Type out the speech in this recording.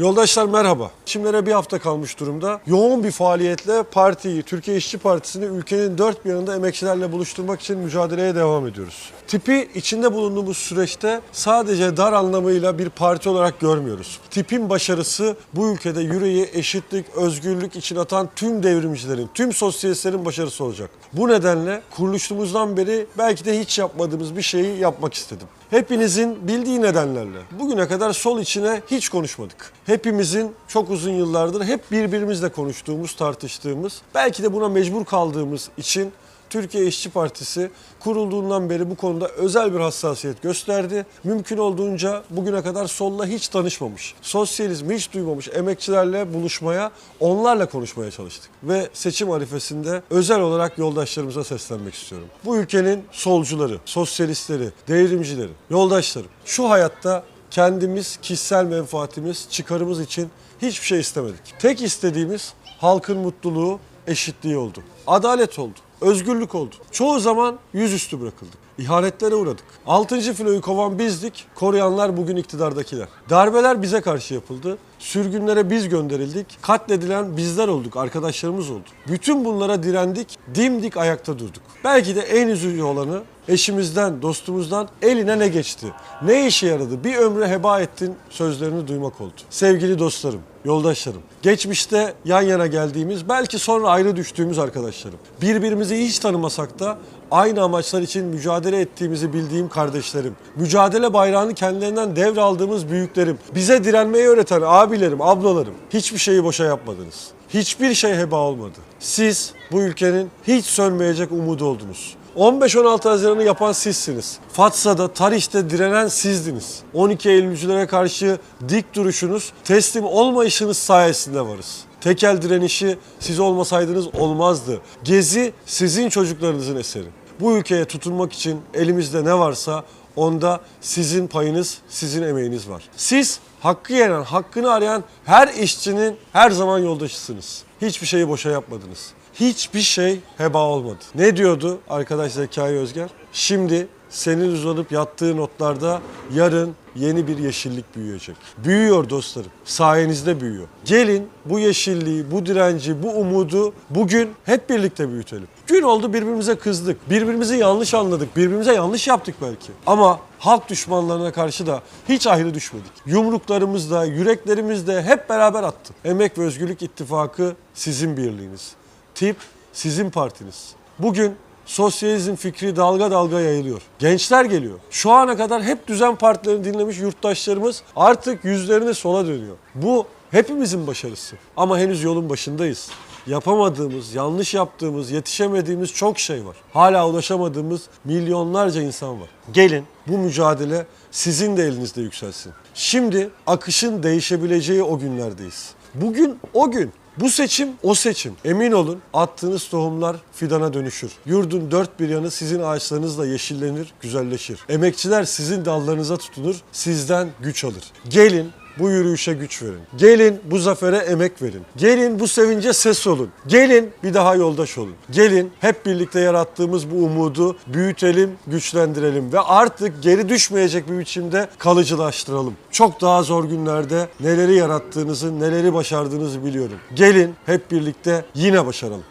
Yoldaşlar merhaba. Seçimlere bir hafta kalmış durumda. Yoğun bir faaliyetle partiyi, Türkiye İşçi Partisi'ni ülkenin dört bir yanında emekçilerle buluşturmak için mücadeleye devam ediyoruz. Tipi içinde bulunduğumuz süreçte sadece dar anlamıyla bir parti olarak görmüyoruz. Tipin başarısı bu ülkede yüreği eşitlik, özgürlük için atan tüm devrimcilerin, tüm sosyalistlerin başarısı olacak. Bu nedenle kuruluşumuzdan beri belki de hiç yapmadığımız bir şeyi yapmak istedim. Hepinizin bildiği nedenlerle bugüne kadar sol içine hiç konuşmadık. Hepimizin çok uzun yıllardır hep birbirimizle konuştuğumuz, tartıştığımız, belki de buna mecbur kaldığımız için Türkiye İşçi Partisi kurulduğundan beri bu konuda özel bir hassasiyet gösterdi. Mümkün olduğunca bugüne kadar solla hiç tanışmamış, sosyalizmi hiç duymamış emekçilerle buluşmaya, onlarla konuşmaya çalıştık. Ve seçim arifesinde özel olarak yoldaşlarımıza seslenmek istiyorum. Bu ülkenin solcuları, sosyalistleri, devrimcileri, yoldaşlarım şu hayatta kendimiz, kişisel menfaatimiz, çıkarımız için hiçbir şey istemedik. Tek istediğimiz halkın mutluluğu, eşitliği oldu. Adalet oldu. Özgürlük oldu. Çoğu zaman yüzüstü bırakıldık. İhanetlere uğradık. Altıncı filoyu kovan bizdik, koruyanlar bugün iktidardakiler. Darbeler bize karşı yapıldı. Sürgünlere biz gönderildik. Katledilen bizler olduk, arkadaşlarımız oldu. Bütün bunlara direndik, dimdik ayakta durduk. Belki de en üzücü olanı eşimizden, dostumuzdan eline ne geçti? Ne işe yaradı? Bir ömrü heba ettin sözlerini duymak oldu. Sevgili dostlarım, yoldaşlarım, geçmişte yan yana geldiğimiz, belki sonra ayrı düştüğümüz arkadaşlarım. Birbirimizi hiç tanımasak da aynı amaçlar için mücadele ettiğimizi bildiğim kardeşlerim. Mücadele bayrağını kendilerinden devraldığımız büyüklerim. Bize direnmeyi öğreten abilerim, ablalarım. Hiçbir şeyi boşa yapmadınız. Hiçbir şey heba olmadı. Siz bu ülkenin hiç sönmeyecek umudu oldunuz. 15-16 Haziran'ı yapan sizsiniz. Fatsa'da, Tarih'te direnen sizdiniz. 12 Eylülcülere karşı dik duruşunuz, teslim olmayışınız sayesinde varız. Tekel direnişi siz olmasaydınız olmazdı. Gezi sizin çocuklarınızın eseri. Bu ülkeye tutunmak için elimizde ne varsa onda sizin payınız, sizin emeğiniz var. Siz hakkı yenen, hakkını arayan her işçinin her zaman yoldaşısınız. Hiçbir şeyi boşa yapmadınız. Hiçbir şey heba olmadı. Ne diyordu arkadaş Zekai Özger? Şimdi senin uzanıp yattığı notlarda yarın yeni bir yeşillik büyüyecek. Büyüyor dostlarım. Sayenizde büyüyor. Gelin bu yeşilliği, bu direnci, bu umudu bugün hep birlikte büyütelim. Gün oldu birbirimize kızdık. Birbirimizi yanlış anladık. Birbirimize yanlış yaptık belki. Ama halk düşmanlarına karşı da hiç ayrı düşmedik. Yumruklarımızda, yüreklerimizde hep beraber attık. Emek ve Özgürlük İttifakı sizin birliğiniz. Tip sizin partiniz. Bugün sosyalizm fikri dalga dalga yayılıyor. Gençler geliyor. Şu ana kadar hep düzen partilerini dinlemiş yurttaşlarımız artık yüzlerini sola dönüyor. Bu hepimizin başarısı. Ama henüz yolun başındayız. Yapamadığımız, yanlış yaptığımız, yetişemediğimiz çok şey var. Hala ulaşamadığımız milyonlarca insan var. Gelin bu mücadele sizin de elinizde yükselsin. Şimdi akışın değişebileceği o günlerdeyiz. Bugün o gün. Bu seçim o seçim. Emin olun attığınız tohumlar fidana dönüşür. Yurdun dört bir yanı sizin ağaçlarınızla yeşillenir, güzelleşir. Emekçiler sizin dallarınıza tutunur, sizden güç alır. Gelin bu yürüyüşe güç verin. Gelin bu zafere emek verin. Gelin bu sevince ses olun. Gelin bir daha yoldaş olun. Gelin hep birlikte yarattığımız bu umudu büyütelim, güçlendirelim ve artık geri düşmeyecek bir biçimde kalıcılaştıralım. Çok daha zor günlerde neleri yarattığınızı, neleri başardığınızı biliyorum. Gelin hep birlikte yine başaralım.